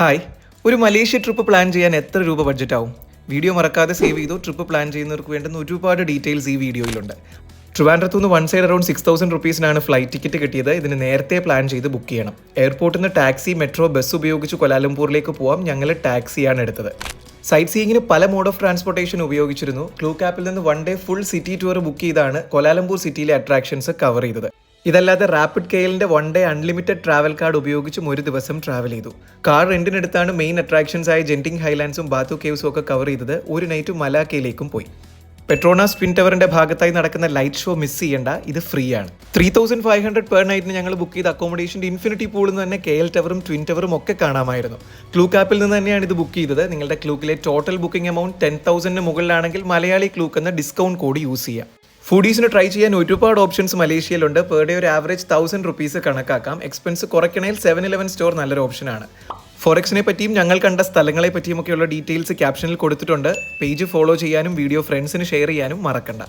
Hi. ഒരു Malaysia trip plan ചെയ്യാൻ എത്ര രൂപ ബഡ്ജറ്റ് ആവും വീഡിയോ മറക്കാതെ സേവ് ചെയ്തു? ട്രിപ്പ് പ്ലാൻ ചെയ്യുന്നവർക്ക് വേണ്ടുന്ന ഒരുപാട് ഡീറ്റെയിൽസ് ഈ വീഡിയോയിലുണ്ട്. ട്രിവാൻഡ്രത്തു നിന്ന് one side around six thousand റുപ്പീസിനാണ് flight ticket കിട്ടിയത്. ഇതിന് നേരത്തെ പ്ലാൻ ചെയ്ത് ബുക്ക് ചെയ്യണം. എയർപോർട്ടിൽ നിന്ന് ടാക്സി മെട്രോ ബസ് ഉപയോഗിച്ച് കൊലാലംപൂരിലേക്ക് പോവാം. ഞങ്ങൾ ടാക്സിയാണ് എടുത്തത്. സൈറ്റ് സീയിങ്ങിന് പല മോഡ് ഓഫ് ട്രാൻസ്പോർട്ടേഷൻ ഉപയോഗിച്ചിരുന്നു. ക്ലൂ ക്യാപ്പിൽ നിന്ന് one day full city tour book ചെയ്താണ് കൊലാലംപൂർ സിറ്റിയിലെ അട്രാക്ഷൻസ് കവർ ചെയ്തത്. ഇതല്ലാതെ rapid കെയിലിന്റെ one day unlimited travel card ഉപയോഗിച്ചും ഒരു ദിവസം ട്രാവൽ ചെയ്തു. കാർ റെന്റിനെടുത്താണ് മെയിൻ അട്രാക്ഷൻസ് ആയ ജെന്റിങ് ഹൈലാൻഡ്സും ബാത്തു കേവ്സും ഒക്കെ കവർ ചെയ്തത് ഒരു നൈറ്റ് മലാക്കയിലേക്കും പോയി. പെട്രോണാസ് സ്പിൻ ടവറിന്റെ ഭാഗത്തായി നടക്കുന്ന ലൈറ്റ് ഷോ മിസ് ചെയ്യേണ്ട ഇത് ഫ്രീ ആണ്. Three thousand five hundred per നൈറ്റിന് ഞങ്ങൾ ബുക്ക് ചെയ്ത അക്കോമഡേഷന്റെ ഇൻഫിനിറ്റി പൂളിൽ നിന്ന് തന്നെ കെ എൽ ടവറും ട്വിൻ ടവറും ഒക്കെ കാണാമായിരുന്നു. ക്ലൂക്ക് ആപ്പിൽ നിന്ന് തന്നെയാണ് ഇത് ബുക്ക് ചെയ്തത്. നിങ്ങളുടെ ക്ലൂക്കിലെ ടോട്ടൽ ബുക്കിംഗ് എമൗണ്ട് ടെൻ തൗസൻഡിന് മുകളിലാണെങ്കിൽ മലയാളി ക്ലൂക്ക് എന്ന ഡിസ്കൗണ്ട് കോഡ് യൂസ് ചെയ്യാം. ഫുഡീസിന് ട്രൈ ചെയ്യാൻ ഒരുപാട് ഓപ്ഷൻസ് മലേഷ്യയിലുണ്ട്. പെർ ഡേ ഒരു ആവറേജ് തൗസൻഡ് റുപ്പീസ് കണക്കാക്കാം. എക്സ്പെൻസ് കുറയ്ക്കണേൽ സെവൻ ഇലവൻ സ്റ്റോർ നല്ലൊരു ഓപ്ഷനാണ് ഫോറക്സിനെ പറ്റിയും ഞങ്ങൾ കണ്ട സ്ഥലങ്ങളെ പറ്റിയുമൊക്കെയുള്ള ഡീറ്റെയിൽസ് ക്യാപ്ഷനിൽ കൊടുത്തിട്ടുണ്ട്. പേജ് ഫോളോ ചെയ്യാനും വീഡിയോ ഫ്രണ്ട്സിന് ഷെയർ ചെയ്യാനും മറക്കണ്ട.